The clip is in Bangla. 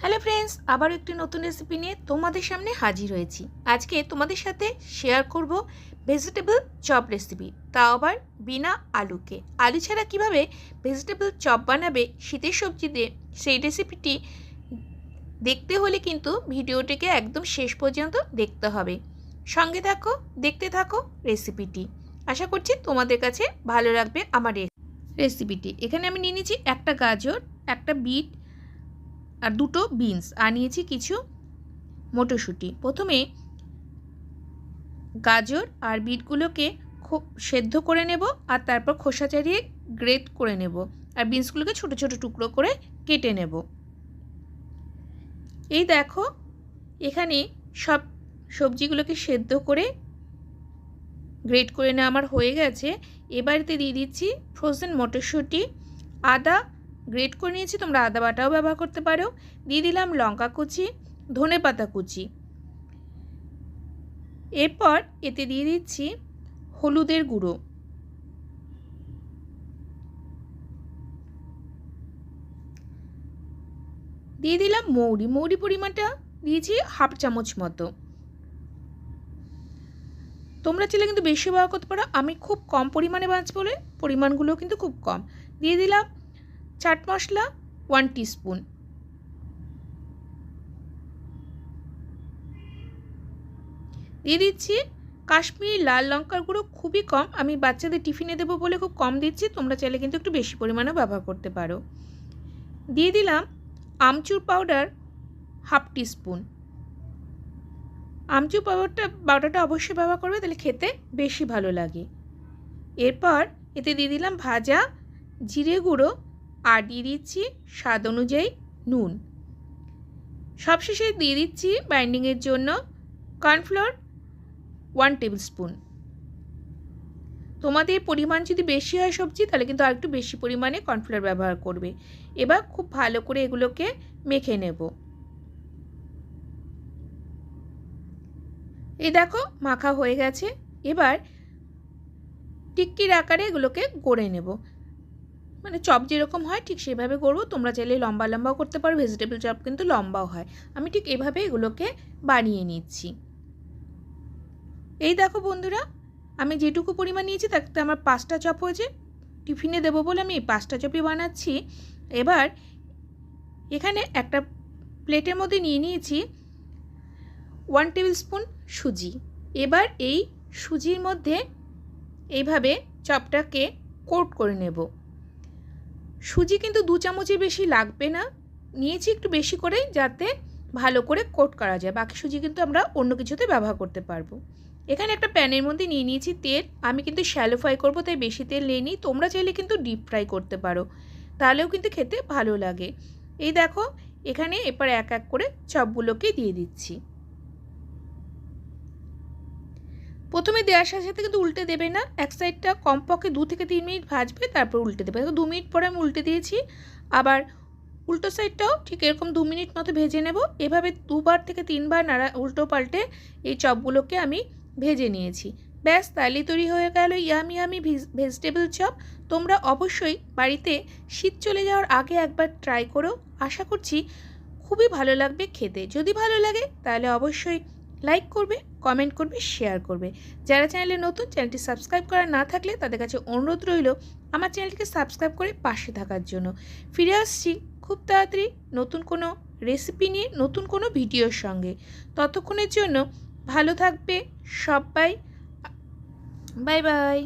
হ্যালো ফ্রেন্ডস আবার একটি নতুন রেসিপি নিয়ে তোমাদের সামনে হাজির হয়েছি। আজকে তোমাদের সাথে শেয়ার করব ভেজিটেবল চপ রেসিপি তাও আবার বিনা আলুকে। আলু ছাড়া কীভাবে ভেজিটেবল চপ বানাবে, শীতের সবজি দিয়ে, সেই রেসিপিটি দেখতে হলে কিন্তু ভিডিওটিকে একদম শেষ পর্যন্ত দেখতে হবে। সঙ্গে থাকো, দেখতে থাকো রেসিপিটি আশা করছি তোমাদের কাছে ভালো লাগবে আমার রেসিপিটি এখানে আমি নিয়ে নিয়েছি একটা গাজর, একটা বিট আর দুটো বিনস, আর নিয়েছি কিছু মটরশুঁটি। প্রথমে গাজর আর বিটগুলোকে সেদ্ধ করে নেব আর তারপর খোসা চারিয়ে গ্রেট করে নেব আর বিনসগুলোকে ছোট ছোট টুকরো করে কেটে নেব। এই দেখো, এখানে সব সবজিগুলোকে সেদ্ধ করে গ্রেট করে নেওয়া আমার হয়ে গেছে। এবারেতে দিয়ে দিচ্ছি ফ্রোজেন মটরশুঁটি, আদা গ্রেট করে নিয়েছি, তোমরা আদা বাটাও ব্যবহার করতে পারো। দিয়ে দিলাম লঙ্কা কুচি, ধনে পাতা কুচি। এরপর এতে দিয়ে দিচ্ছি হলুদের গুঁড়ো। দিয়ে দিলাম মৌরি। মৌরি পরিমাণটা দিয়েছি হাফ চামচ মতো। তোমরা চাইলে কিন্তু বেশি ব্যবহার করতে পারো। আমি খুব কম পরিমাণে বাঁচ বলে পরিমাণগুলো কিন্তু খুব কম। দিয়ে দিলাম চাট মশলা ওয়ান টিস্পুন দিয়ে দিচ্ছি কাশ্মীরি লাল লঙ্কার গুঁড়ো, খুবই কম। আমি বাচ্চাদের টিফিনে দেবো বলে খুব কম দিচ্ছি, তোমরা চাইলে কিন্তু একটু বেশি পরিমাণেও ব্যবহার করতে পারো। দিয়ে দিলাম amchur powder half teaspoon amchur পাউডারটা পাউডারটা অবশ্যই ব্যবহার করবে, তাহলে খেতে বেশি ভালো লাগে। এরপর এতে দিয়ে দিলাম ভাজা জিরে গুঁড়ো আর দিয়ে দিচ্ছি স্বাদ অনুযায়ী নুন। সবশেষে দিয়ে দিচ্ছি বাইন্ডিংয়ের জন্য কর্নফ্লোর ওয়ান টেবিল স্পুন তোমাদের পরিমাণ যদি বেশি হয় সবজি, তাহলে কিন্তু আরেকটু বেশি পরিমাণে কর্নফ্লোর ব্যবহার করবে। এবার খুব ভালো করে এগুলোকে মেখে নেব। এই দেখো, মাখা হয়ে গেছে। এবার টিক্কির আকারে এগুলোকে গড়ে নেব। মানে চপ যেরকম হয়, ঠিক সেভাবে করব। তোমরা চাইলে লম্বা লম্বাও করতে পারো ভেজিটেবল চপ কিন্তু লম্বাও হয়। আমি ঠিক এভাবে এগুলোকে বানিয়ে নিচ্ছি। এই দেখো বন্ধুরা, আমি যেটুকু পরিমাণ নিয়েছি তাতে আমার পাঁচটা চপ হয়েছে। টিফিনে দেবো বলে আমি এই পাঁচটা চপই বানাচ্ছি। এবার এখানে একটা প্লেটের মধ্যে নিয়ে নিয়েছি ওয়ান টেবিল স্পুন সুজি। এবার এই সুজির মধ্যে এইভাবে চপটাকে কোট করে নেব। সুজি কিন্তু দু চামচের বেশি লাগবে না। নিয়েছি একটু বেশি করে যাতে ভালো করে কোট করা যায়। বাকি সুজি কিন্তু আমরা অন্য কিছুতে ব্যবহার করতে পারব। এখানে একটা প্যানের মধ্যে নিয়ে নিয়েছি তেল। আমি কিন্তু শ্যালো ফ্রাই করব, তাই বেশি তেল নিয়ে নিই। তোমরা চাইলে কিন্তু ডিপ ফ্রাই করতে পারো। তাহলেও কিন্তু খেতে ভালো লাগে। এই দেখো, এখানে এবার এক এক করে চপগুলোকে দিয়ে দিচ্ছি। প্রথমে দেওয়ার সাথে সাথে কিন্তু উল্টে দেবে না। এক সাইডটা কমপক্ষে দু থেকে তিন মিনিট ভাজবে, তারপর উল্টে দেবে। দু মিনিট পরে আমি উল্টে দিয়েছি। আবার উল্টো সাইডটাও ঠিক এরকম দু মিনিট মতো ভেজে নেব। এভাবে দুবার থেকে তিনবার নাড়া উল্টো পাল্টে এই চপগুলোকে আমি ভেজে নিয়েছি। ব্যাস তাহলেই তৈরি হয়ে গেল ইয়ামি ইয়ামি ভেজিটেবল চপ তোমরা অবশ্যই বাড়িতে শীত চলে যাওয়ার আগে একবার ট্রাই করো। আশা করছি খুবই ভালো লাগবে খেতে। যদি ভালো লাগে, তাহলে অবশ্যই লাইক করবে কমেন্ট করবে শেয়ার করবে। যারা চ্যানেলে নতুন চ্যানেলটি সাবস্ক্রাইব করা না থাকলে তাদের কাছে অনুরোধ রইল আমার চ্যানেলটিকে সাবস্ক্রাইব করে পাশে থাকার জন্য। ফিরে আসছি খুব তাড়াতাড়ি নতুন কোনো রেসিপি নিয়ে, নতুন কোনো ভিডিওর সঙ্গে। ততক্ষণের জন্য ভালো থাকবে সবাই। Bye bye